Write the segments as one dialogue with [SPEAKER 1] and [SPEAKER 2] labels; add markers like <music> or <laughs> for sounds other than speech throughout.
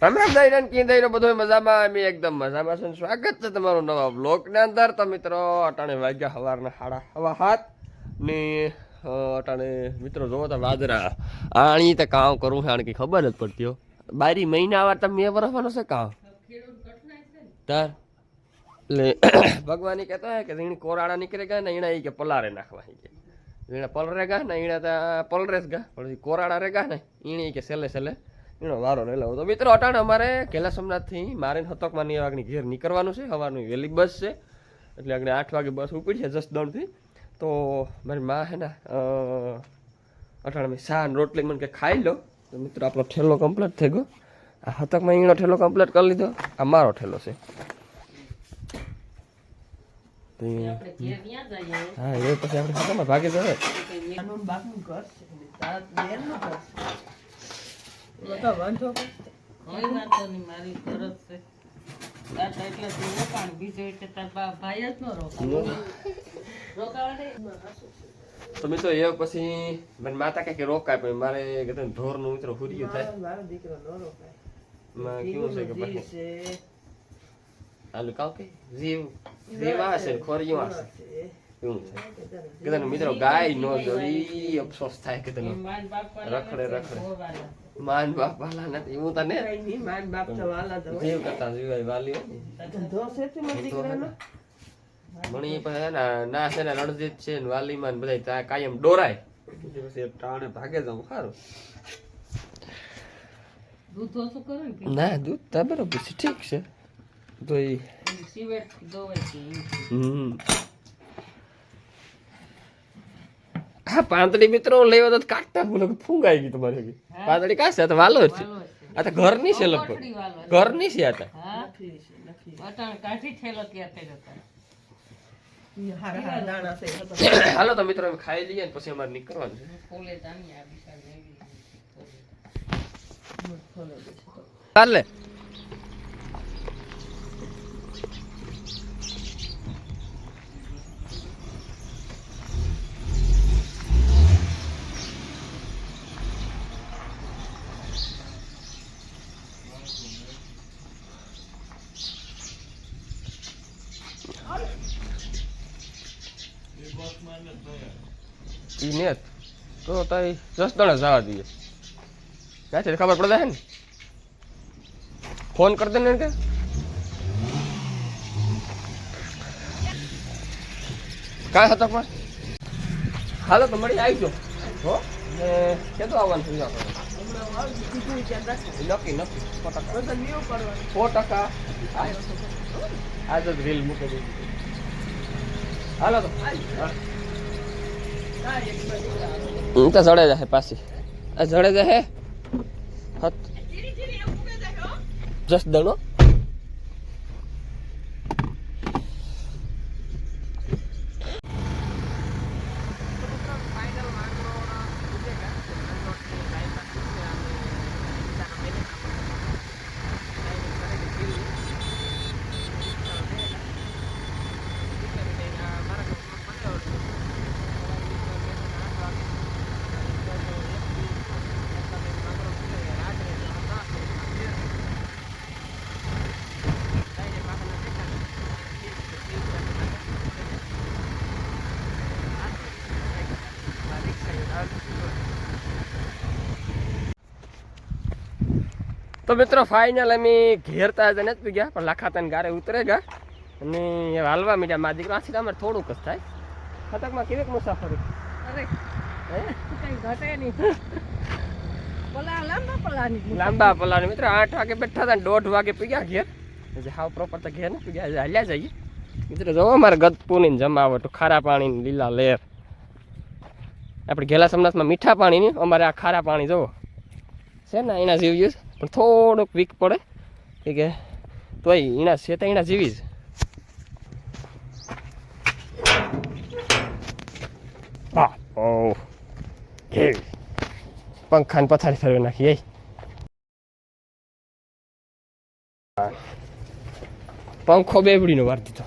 [SPEAKER 1] રામ રામ દાઈરા ને કી દાઈરો બધો મજામાં, અમે એકદમ મજામાં છે સ્વાગત છે તમારું નવા બ્લોગની અંદર. તો મિત્રો, અટાણે વાગ્યા સવારના સાડા હવા હાથ ને અટાણે મિત્રો જોવો તો વાદરા આણી તો કામ કરું છે આણકી ખબર જ પડતી બારી મહિના વાર તમે એ વરસવાનો છે કામ? તાર. એટલે <coughs> ભગવાન કહેતા કહેતો હે કે ઝીણી કોરાડા નીકળે ગયા ને એણે એ કે પલારે નાખવા કે. ઝીણા પલરે ગા ને એના તા પલરેસ ગા પછી કોરાડા રે ગા ને એણે કે સેલે સેલે. એનો વારો રહેલો તો મિત્રો અટાણે અમારે કેલા સોમનાથથી મારે હતકમાં નહીં વાગની ઘેર નીકળવાનું છે. સવારનું વહેલી બસ છે. એટલે આગળ આઠ વાગે બસ ઉપડી છે જસદણથી તો મારી માં હે ને અટાણે મેં શાહ રોટલી મને કે ખાઈ લો. તો મિત્રો આપણો ઠેલો કમ્પ્લીટ થઈ ગયો. આ હતકમાં ઈનો ઠેલો કમ્પ્લીટ કરી લીધો. આ મારો ઠેલો છે. હા એ પછી આપણે ભાગી જવાય.
[SPEAKER 2] ને વાંધો
[SPEAKER 3] કોઈ વાંધો નહીં, મારી ફરજ છે. એટલે તું રોકાણ, બીજો એટલે તાર ભાઈ જ ન રોકાણ. રોકાવા
[SPEAKER 1] તો મિત્રો એ પછી મને માતા કહે કે રોકાય પણ મારે કીધું ઢોરનું મિત્રો હુરિયું થાય.
[SPEAKER 2] મારો- દીકરો ન રોકાય.
[SPEAKER 1] એમાં કેવું છે કે પછી?
[SPEAKER 2] છે,
[SPEAKER 1] કાવ કે? જીવ જીવ ને ખોરિયું છે. એવું છે. કીધું મિત્રો ગાય નો જોડી અફસોસ થાય કે તને
[SPEAKER 3] માન બાપ વાળા
[SPEAKER 1] રખડે, રખડે. માન બાપ વાલા નથી. એવું તને
[SPEAKER 2] માન બાપ તો વાલા તો
[SPEAKER 1] જીવ કરતા જીવાય વાલી
[SPEAKER 2] ધંધો છે તે મારા દીકરાનો?
[SPEAKER 1] મણી પછી હે ને ના છે ને રણજીત છે ને વાલીમાં ને બધા ત્યાં કાયમ ડોરાય. પછી ટાણે ભાગે જાઉં સારું
[SPEAKER 3] દૂધ ઓછું કરો ને
[SPEAKER 1] ના દૂધ તા બરોબર છે ઠીક છે. તો એ
[SPEAKER 3] સિવેટ દોવાય છે
[SPEAKER 1] હમ. હા પાંદડી મિત્રો લેવા તો કાઢતા બોલો ફૂંગ ફૂંગાઈ ગઈ તમારી. પાંદડી કાશે આ તો વાલો છે. આ તો ઘરની છે લગભગ. ઘરની છે આ તો. હાલો તો મિત્રો અમે ખાઈ લઈએ ને પછી અમારે નીકળવાનું છે
[SPEAKER 3] આ.
[SPEAKER 1] ચાલે તો તઈ દસ દણા જવા દઈએ. ક્યાં ખબર પડે ને? ફોન કરી દે ને કે? કાંઈ હતો પણ? હાલો, તો મળી આવજો. હો? ને કેતો આવવાનું થઈ
[SPEAKER 2] રાખજો.
[SPEAKER 1] નક્કી નક્કી. સો હાલો તો. હા, તો જડે જાહે પાછી. આ જડે જાહે? હત જસ દણો તો મિત્રો ફાઇનલ અમે ઘેરતા જ નથી ગયા પણ લાખાતા ગારે ઉતરે ગયા. અને હાલવા મીઠા મા દીકરો. આથી અમારે થોડુંક જ થાય. ખતકમાં કેવીક મુસાફરી.
[SPEAKER 2] લાંબા પલાની.
[SPEAKER 1] મિત્રો આઠ વાગે બેઠા હતા ને દોઢ વાગે પીગ્યા ઘેર. હાવ પ્રોપર તો ઘેર ને પીગ્યા. છે હાલ્યા જઈએ. મિત્રો જોવો અમારે ગતપુની જમાવટ. ખારા પાણીની લીલા લેર. આપણે ઘેલા સમનાથમાં મીઠા પાણીની અમારે આ ખારા પાણી જોવો છે ને એના જીવ જ પણ થોડુંક વીક પડે. કે કે તોય એના છે તો ઈણા જેવી જ પંખાને પથારી ફેરવી નાખી પંખો બેવડીનો વાર દીધો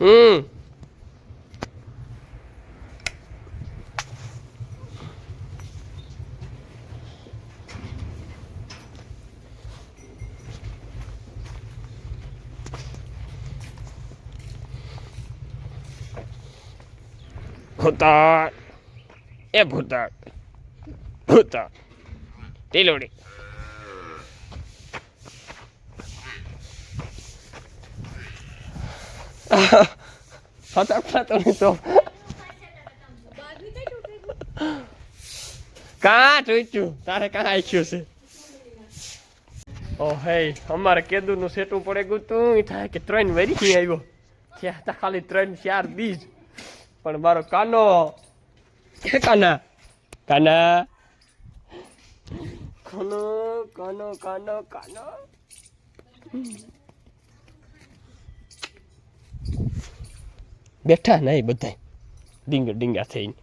[SPEAKER 1] હમ. ભૂતાળ એ ભૂતાળ ભૂતાળ ટીલોડી ફટાફટ નહીં તો. કાં તારે કાં આખ્યું છે? ઓ, હે, અમારે કેદુનું સેટું પડે ગયું તું. થાય કે ત્રણ વેરી આવ્યો. ત્યાં ખાલી ત્રણ, ચાર બીજ. પણ મારો કાનો કે કાના કાના કાનો કાનો કાનો કાનો બેઠા નહીં બધા ડીંગા ડીંગા થઈને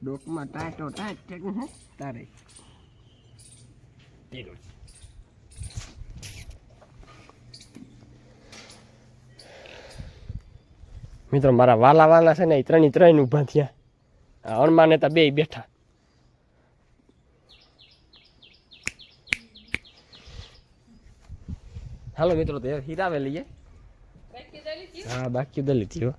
[SPEAKER 1] ડોકમાં ટાટો ટાટ તારે મિત્રો, મારા વાલા વાલા છે ને, એ ત્રણે ત્રણ ઊભા થયા. આ નેતા બે બેઠા. હાલો મિત્રો, તો હીરાવે લઈએ. હા, બાકી દલી થયો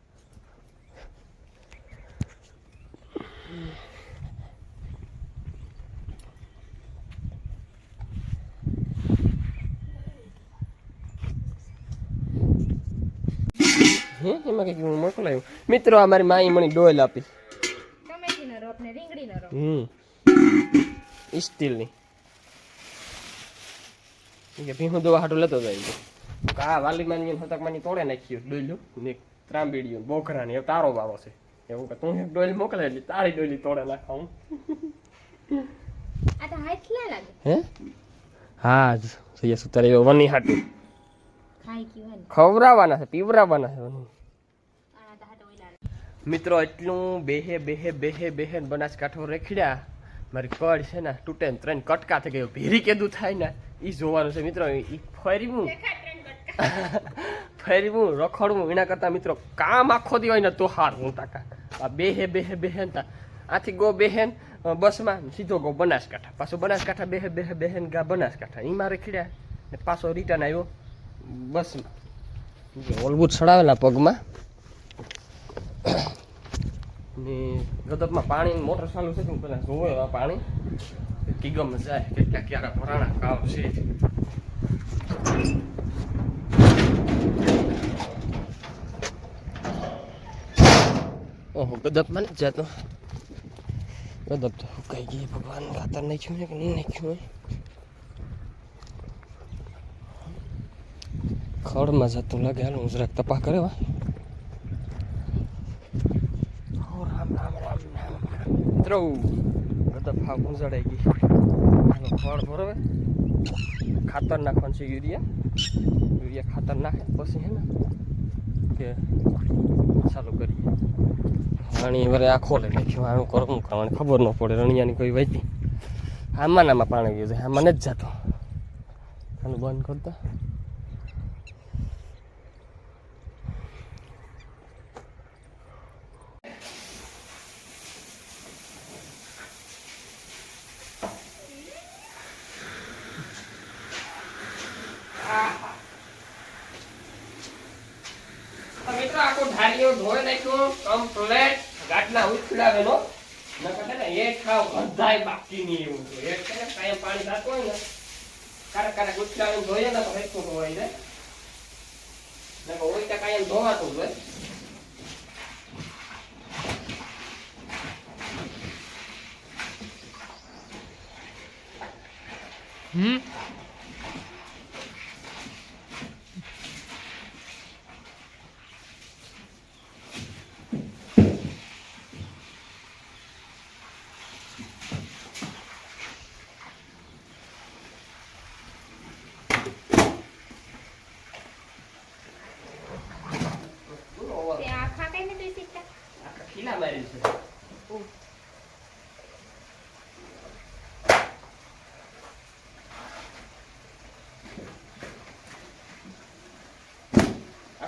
[SPEAKER 1] એમાં કંઈક મિત્રો આ મારી માઈ મને ડોલ આપી.
[SPEAKER 4] ટમેટીનો રોપ ને રીંગણીનો રોપ
[SPEAKER 1] હમ. સ્ટીલની કે ભીહું દવા હાટું લેતો જાય આ વાલી માની હતક માની તોડે નાખ્યું ડોલ્યું. ને ત્રાંબીડ્યું બોખરા ને તારો વારો છે. એવું કે તું એક ડોલ મોકલે એટલે તારી ડોલી તોડે નાખા હું.
[SPEAKER 4] આ તો હાથ લે લાગે.
[SPEAKER 1] હે? સૈયા સુતારે વની હાટું. ખવરાવાના છે પીવરાવાના છે વની મિત્રો, એટલું બેહે બેહે બેહે બેહે બનાસકાંઠો રેખડ્યા. મારી કડ છે ને, તૂટે ને ત્રણ કટકા થઈ ગયો. ભેરી કેદું થાય ને એ જોવાનું છે. મિત્રો એ ફરવું. <laughs> ફરવું, રખડવું. એના કરતાં મિત્રો, કામ આખો દી હોય ને, તો હાર હું તાકા. આ બેહે બેહે બેહેન તા. આથી ગો બેહેન બસમાં સીધો ગો બનાસકાંઠા. પાછો બનાસકાંઠા બેહે બેહે બેહેન ગા બનાસકાંઠા. એમાં રેખડ્યા ને પાછો રિટર્ન આવ્યો બસમાં. ઓલબુટ ચડાવેલા પગમાં. ને ગદપમાં પાણી મોટર ચાલુ છે હું પેલા જોવે આ પાણી કિગમ જાય કેટલા ક્યારે ભરાણા કાવ છે ઓહો ગદપમાં નથી જતો ગદપ તો હુકાઈ ગઈ ભગવાન ખાતર નાખ્યું છે કે નહીં નાખ્યું હોય ખડમાં જતું લાગે હાલ હું જરાક તપા કરે મિત્રો બધા ભાવ ગુંજડાઈ ગઈ. હાલો ખડ ભરવે ખાતર નાખવાનું છે યુરિયા. યુરિયા ખાતર નાખે, પછી હે ને કે ચાલુ કરીએ. પાણી વરે આખો લઈ નાખ્યો. આનું કરવું કરવાની ખબર ન પડે. રણિયાની કોઈ વહેતી આમાં નામાં પાણી ગયું છે. આમાં નથી જતો. આનું બંધ કરતા મિત્રો ઢાળીઓ ધોઈ નાખ્યો કમ્પ્લેટ ગાટના ઉછળાવેલો નકર છે ને એક ખાવ બધાય બાકી નહીં એવું તો એક છે ને, કાંઈ પાણી થતું ને કારે કારે ઉછળાવીને ધોઈએ ને તો હેઠું ધોવાય ને. ને હોય ત્યાં કાંઈ ધોવાતું હોય. હમ?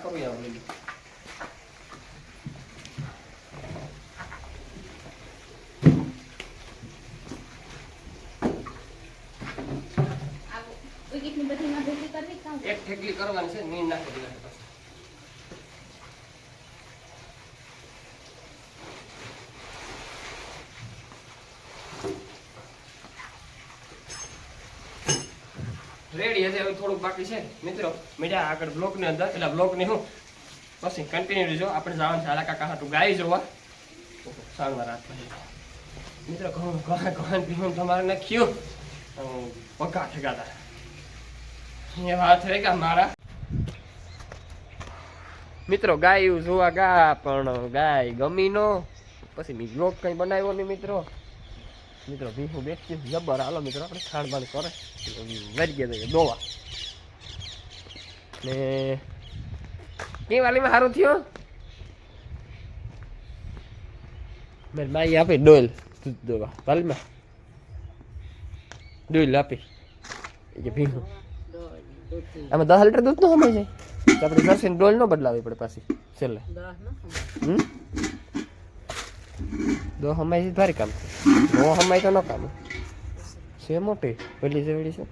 [SPEAKER 1] કોઈ આવડે નહીં
[SPEAKER 4] બધી માં ભેગી કરવી કાં
[SPEAKER 1] એક ઠેકલી કરવાની છે નીંદ નાખી રેડી હશે, હવે થોડુંક બાકી છે. મિત્રો મીડિયા આગળ બ્લોકની અંદર, એટલે બ્લોકની હું, પછી કન્ટિન્યુ રહેજો. આપણે જવાનું છે આલા કાકા હાટું ગાય જોવા. સાંજના રાત મિત્રો ઘણું ઘણા ઘણા પીવું તમારે નાખ્યું પગા ઠેકાતા એ વાત રહી કે મારા. મિત્રો, ગાયું જોવા ગા, પણ ગાય ગમી નો પછી બીજો કઈ બનાવ્યો નહીં, મિત્રો. મિત્રો ભીહું બેસી જબર હાલો મિત્રો આપણે ખાણ બાણ કરે વરી ગયા જઈએ દોવા. ને કઈ વાલીમાં સારું થયો? મેં માઈ આપી ડોલ. દૂધ દોવા. વાલીમાં ડોલ આપી. એ ભીહું આમાં દસ લીટર દૂધ નો સમય જાય તો આપણે નર્સિંગ ડોલ નો બદલાવી પડે પાછી છેલ્લે. હમ? દો હમાય ભારી કામ. નો હમાય તો ન કામ. છે મોટી? પેલી જેવડી છે?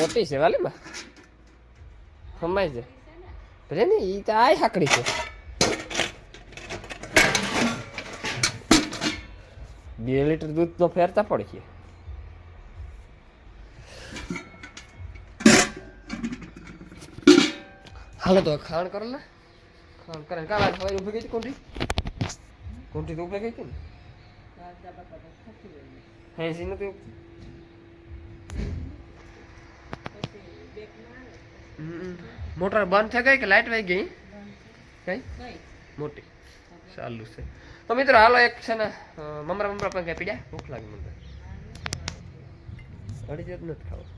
[SPEAKER 1] મોટી છે, વાલી હમાય છે. ભલે ને, ઈ તો આય હાકડી છે. બે લીટર દૂધ તો ફેરતા પડશે હાલો તો ખાણ કરો ને. ખાણ કરે કાલ સવારે ઊભી ગઈ હતી કોંઠી કોંઠી તો ઊભી ગઈ હતી ને? હે સી નથી. મોટર બંધ થઈ ગઈ કે લાઇટ વહી ગઈ? કઈ? મોટી. ચાલુ છે. તો મિત્રો, હાલો એક છે ને મમરા મમરા પણ કઈ પીડ્યા. ભૂખ લાગી મને. અડી નથી ખાવું.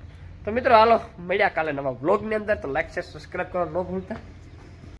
[SPEAKER 1] તો મિત્રો, હાલો, મળ્યા કાલે નવા બ્લોગની અંદર. તો લાઈક શેર સબસ્ક્રાઈબ કરવા ન ભૂલતા.